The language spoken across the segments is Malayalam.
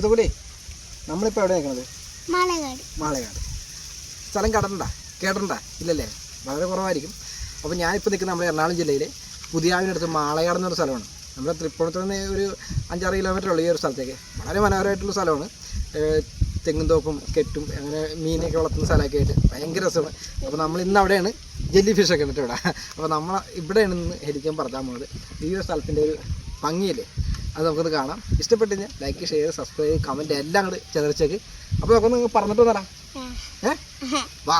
ഇതുകൂടി നമ്മളിപ്പോൾ എവിടെ നിൽക്കുന്നത് മാളയാട് സ്ഥലം കടണ്ട കേടണ്ട ഇല്ലല്ലേ? വളരെ കുറവായിരിക്കും. അപ്പോൾ ഞാനിപ്പോൾ നിൽക്കുന്ന നമ്മുടെ എറണാകുളം ജില്ലയിലെ. പുതിയാവിനടുത്ത് മാളയാട് എന്നൊരു സ്ഥലമാണ്. നമ്മുടെ തൃപ്പൂണിത്തുറ നിന്ന് ഒരു അഞ്ചാറ് കിലോമീറ്റർ ഉള്ള ഈ ഒരു സ്ഥലത്തേക്ക്. വളരെ മനോഹരമായിട്ടുള്ള സ്ഥലമാണ്. തെങ്ങും തോപ്പും കെട്ടും അങ്ങനെ മീനൊക്കെ വളർത്തുന്ന സ്ഥലമൊക്കെ ആയിട്ട് ഭയങ്കര രസമാണ്. അപ്പോൾ നമ്മൾ ഇന്ന് അവിടെയാണ് ജെല്ലി ഫിഷൊക്കെ ഉണ്ട് ഇവിടെ. അപ്പോൾ നമ്മൾ ഇവിടെയാണ് ഇന്ന് ഹരിക്കാൻ പറത്താൻ പോകുന്നത് ഈ ഒരു സ്ഥലത്തിന്റെ ഒരു ഭംഗിയില്ലേ? അത് നമുക്കൊന്ന് കാണാം. ഇഷ്ടപ്പെട്ട് കഴിഞ്ഞാൽ ലൈക്ക് ഷെയർ സബ്സ്ക്രൈബ് കമന്റ് എല്ലാം കൂടി ചെതറിച്ചേക്ക് അപ്പോൾ നമുക്കൊന്ന് പറഞ്ഞിട്ട് തരാം ഏ? വാ.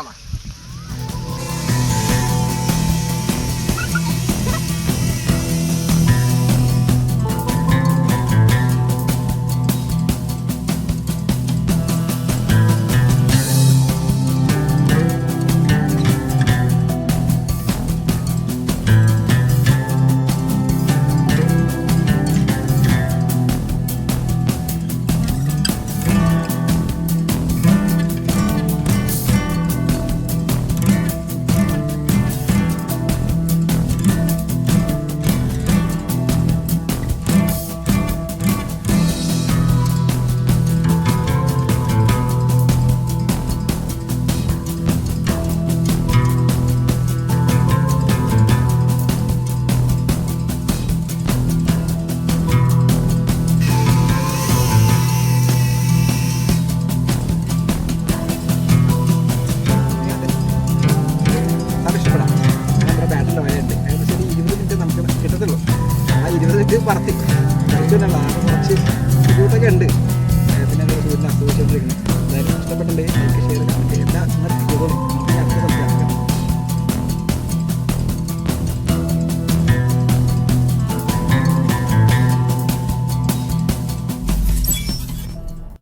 നമ്മുടെ ബാറ്ററിന്റെ ഏകദേശം ഇരുപത് മിനിറ്റ് നമുക്ക് കിട്ടത്തുള്ളൂ. ആ ഇരുപത് മിനിറ്റ് പറത്തി കുറച്ച് ബുദ്ധിമുട്ടൊക്കെ ഉണ്ട്.